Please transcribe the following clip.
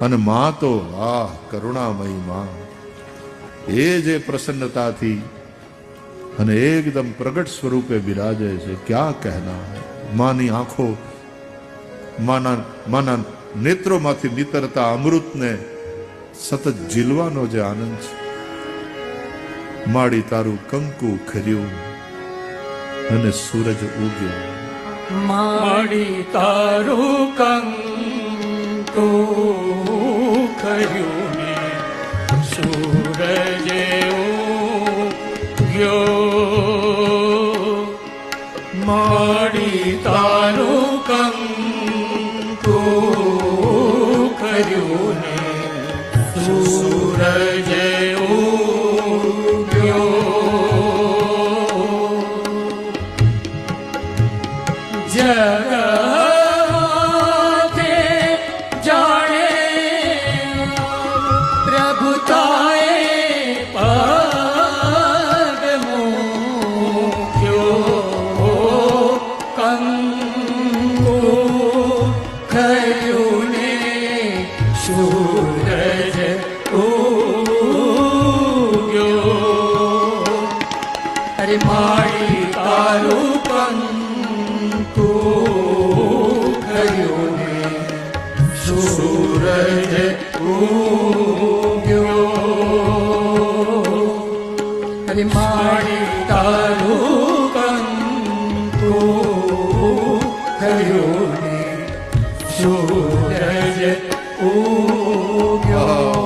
અને મા તો આ કરુણામયમાં એ જે પ્રસન્નતાથી અને એકદમ પ્રગટ સ્વરૂપે બિરાજે છે, ક્યાં કહેના માની આંખો, માના માના નેત્રોમાંથી નીતરતા અમૃતને સતત ઝીલવાનો જે આનંદ છે. માડી તારું કંકુ ખર્યું અને સૂરજ ઉગ્યો. માડી તારું કંકુ સૂરજ ઉગ્યો માડી તારું કંકુ કર્યું ને સૂરજ ઉગ્યો જગતે સૂરજ ઉગ્યો અરે મારી તારું કંકુ ખર્યું ને સૂરજ ઉગ્યો અરે મારી તારું કંકુ ખર્યું ને સૂરજ ઉગ્યો.